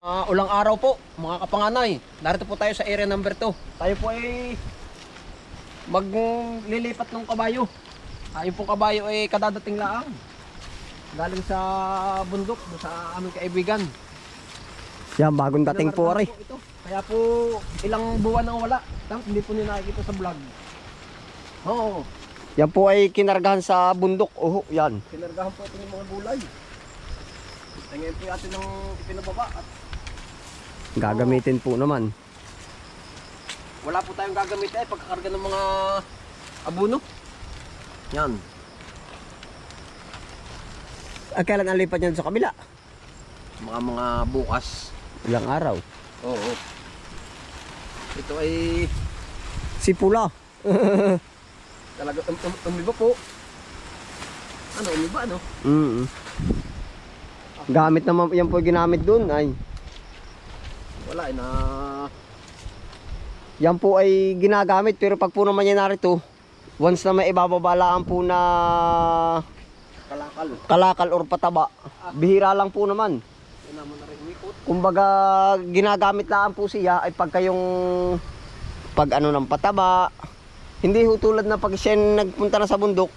Ah, ulang araw po, mga kapanganay. Narito po tayo sa area number 2. Tayo po ay maglilipat ng kabayo. Ah, yung pong kabayo ay kadadating laang. Galing sa bundok, sa aming kaibigan. Yan, bagong dating po, Ari. po ito. Kaya po, ilang buwan nang wala. Tang, hindi po nila nakikita sa vlog. Oo, Yan po ay kinargahan sa bundok. Oh, yan. pinargahan po ito ng mga gulay. Tingnan po natin ng ipinababa at Gagamitin po naman. Wala po tayong gagamit ay pagkakarga ng mga abuno. Yan. Ah, kailan ang lipat niyan sa kabila? Mga mga bukas. Ilang araw. Oo. Ito ay Si Pula. talaga um, um, umiba po. Ano, umiba ano? Mm. Gamit naman, yan po ginamit doon. Ay, Wala na yan po ay ginagamit. Pero pag po naman yan narito, once na may ibababalaan po na kalakal. kalakal or pataba, bihira lang po naman. Na. Kumbaga, ginagamit lang po siya ay pagka yung pag ano ng pataba. Hindi ho tulad na pag siya nagpunta na sa bundok,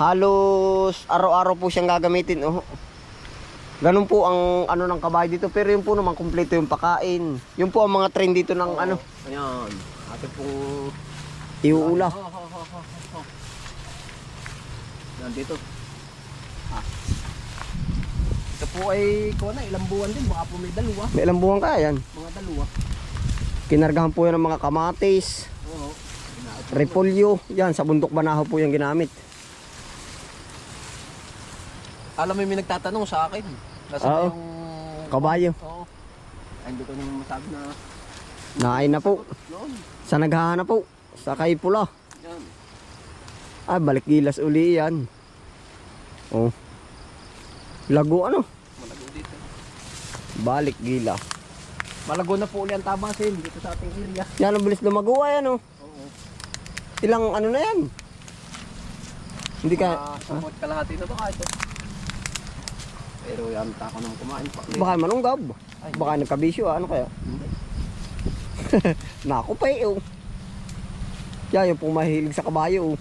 halos araw-araw po siyang gagamitin. Oh. Ganun po ang ano ng kabayo dito. Pero yun po naman, kumpleto yung pakain. Yun po ang mga trend dito ng ano, Ayan. Atin pong iuula. Yan dito. Ah. Ito po ay kuha na ilang buwan din. Baka po may dalawa. May ilang buwan kaya yan. Mga dalawa. Kinargahan po yan ng mga kamatis, Oo. repolyo. Yan, sa bundok banaho po yung ginamit. Alam mo may nagtatanong sa akin. Nasa Oo. yung... Kabayo. Oo. Ay, hindi ko naman masabi na Naay na po. noon. Sa naghahanap po. Sa kay pula. Yan. Ah, balik gilas uli yan. Oh. Lago ano? Malago dito. Balik gila. Malago na po uli ang tabasin dito sa ating area. Yan ang bilis lumago ay ano. Oo. Ilang ano na yan? Hindi ka Ah, support kalahati na baka ito. Pero yan, tako nang kumain pa. baka manunggab. Ay, Baka nagkabisyo ah, ano kaya? Hindi. Naku pa eh oh. Yan yung pong mahilig sa kabayo oh.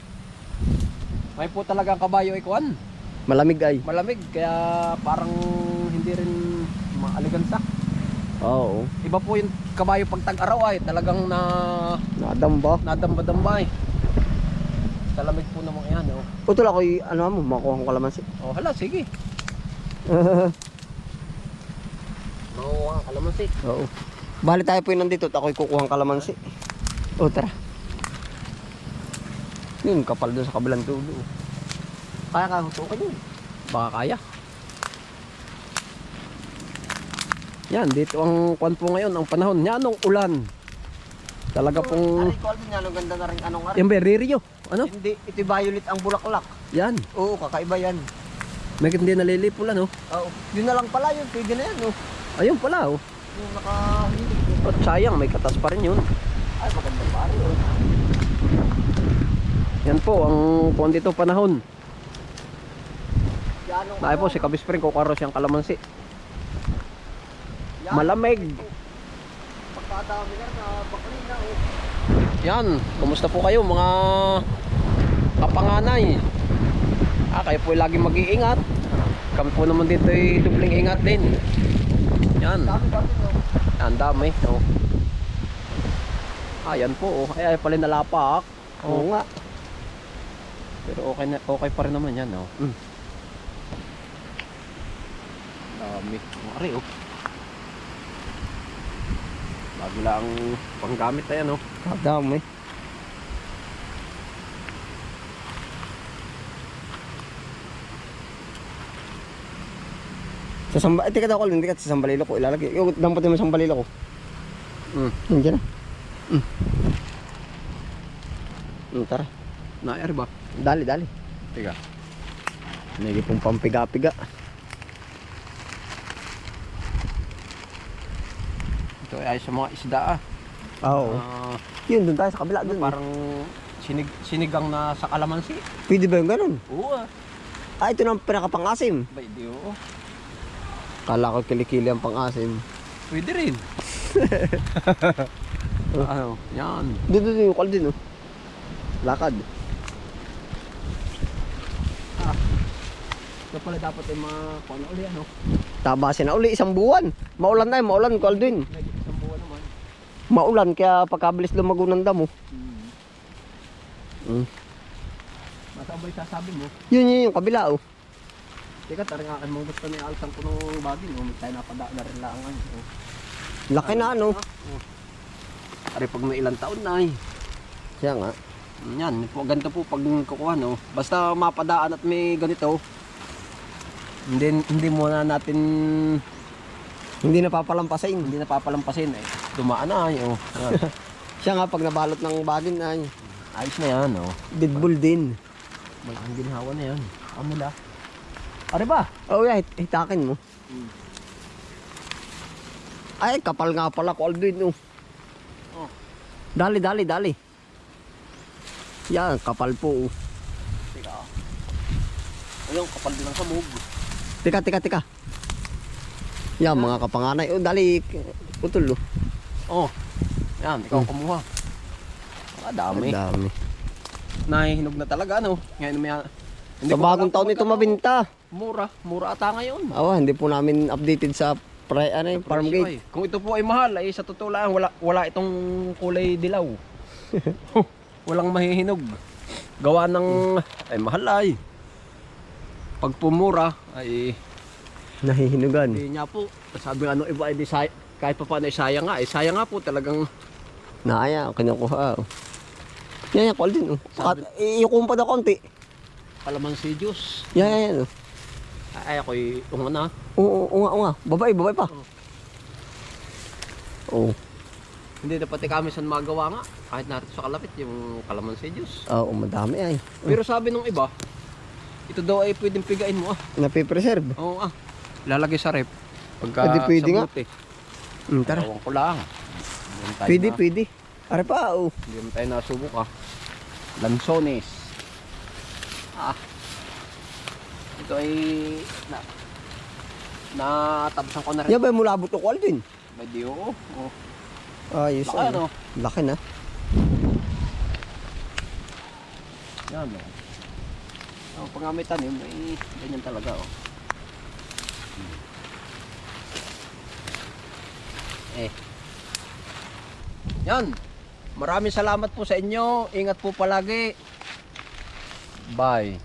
May po talaga ang kabayo ay kuwan. Malamig ay. Malamig, kaya parang hindi rin maaligansa. Oo. Iba po yung kabayo pag tag-araw ay talagang na Nadamba. nadamba-damba eh. Sa lamig po naman yan. Oh, Utol ako y- ano mo, makuha ko kalamansi. oh hala, sige. Ang kalamansi. Oo. Bali tayo po yun nandito at ako'y kukuha ng kalamansi. O tara. Yun, kapal doon sa kabilang tulo. Kaya ka hutukan yun. Baka kaya. Yan, dito ang kwan po ngayon, ang panahon. Yan ang ulan. Talaga pong... Ay, ko alvin ano ganda na rin anong ari. Yung beririo. Ano? Hindi, ito violet ang bulaklak. Yan. Oo, kakaiba yan. May hindi nalilipol ano. Oo. Yun na lang pala yun, pwede na yan. Oh. Ayun pala oh. Yung naka... At sayang, may katas pa rin yun. Ay, maganda pare. Oh. Yan po, ang kwan dito panahon. Ang Dahil po, si Kabispring kukaros yung kalamansi. Yan. Malamig. Pagkadami na na. Oh. Yan, kumusta po kayo mga kapanganay? Ah, kayo po lagi mag-iingat. Kami po naman dito ay dubling ingat din. Yan, Dami ang dami. Oh. Ah, yan po. Oh. Ay, ay pala nalapak. Oo nga. Pero okay, na, okay pa rin naman yan. Oh. Mm. Dami. Mari, oh. Bago lang panggamit na yan, oh. Kadami. Sa samba, eh, teka daw ko, hindi ka sa sambalilo ko ilalagay. Yung dampot mo sa sambalilo ko. Mm. Nandiyan na. Mm. Mm, tara. Na-air ba? Dali, dali. Tiga. Hindi pong pampiga-piga. Ito ay sa mga isda, ah. Oo. Ah, Yun, doon tayo sa kabila. Doon. parang sinig, sinigang na sa kalamansi. Pwede ba yung ganun? Oo, ah. Ah, ito na ang pinakapangasim. Ba, di, oo. Kala ko kilikili ang pangasim. Pwede rin. ano, yan. Doon doon yung Aldin oh. Lakad. Ito pala dapat ay mga kung ano uli ano. Tabasin na uli isang buwan. Maulan na, maulan ko. Medyo isang buwan naman. Maulan kaya pagkabilis lumago ng damo. Mm. Masabay sasabi mo. Yun yun yung kabila oh. Teka, taringakan mo gusto ni Alsan ko nung bagay. No? May tayo napadaan na rin lang. Oh. Laki na ano. Ari pag may ilang taon na eh. Siya nga. Yan, po, ganito po pag kukuha no. Basta mapadaan at may ganito. Hindi, hindi muna natin Hindi napapalampasin. hindi napapalampasin eh. Dumaan na eh. Oh. Siya nga pag nabalot ng bagin ay Ayos na yan oh. deadbull din. Malaking ginhawa na yan. Amula. Ari ba? Oh yeah, hit- hitakin mo. Ay, kapal nga pala ko Aldin oh. Oh. Dali, dali, dali. Yan, kapal po. oh. Teka. Ayun, kapal din ang samog. Tika, tika, tika. Yan, mga kapanganay. Oh, dali. Putol oh. Oh. Yan, ikaw kumuha. Ah, dami. Ang dami. Nahihinog na talaga ano. Ngayon may Sa bagong taon ito mabinta. Mura, mura ata ngayon. Awa, hindi po namin updated sa pre, ano, yung farm gate. ay. Kung ito po ay mahal, ay sa totoo lang, wala, wala itong kulay dilaw. Walang mahihinog. Gawa ng, ay mahal ay. Pag pumura, ay Nahihinugan. hindi niya po. Sabi ano iba, ay di say, kahit pa paano ay sayang nga. Ay sayang nga po talagang, Naaya, kinukuha. Oh. Yan, yan, call din. Oh. Saka, iyukong pa na konti. Kalamansi juice. Yan, yan, yan. Oh. Ay, ako'y unga na. Oo, oo, oo nga. Babay, babay pa. Oo. Hindi na pati kami saan magawa nga. Kahit natin sa kalapit, yung kalamansi juice. Oo, madami ay. Pero sabi nung iba, ito daw ay pwedeng pigain mo ah. Napipreserve. Oo ah. Lalagay sa rep. Pagka Pwede, pwede sa nga. Mm, tara. Ewan ko lang. Hindi naman tayo Pwede, na, pwede. Are pa, oh. Hindi naman tayo nasubok ah. Lansones. Ah. Ito ay na natabsan ko na rin. Yan ba yung mulabot ko, Alvin? Medyo oo. Oh. Ayos, Baka ano. Laki na. Yan oh. Oh, pag may tanim, ay ganyan talaga oh. Eh. Yan. Maraming salamat po sa inyo. Ingat po palagi. Bye.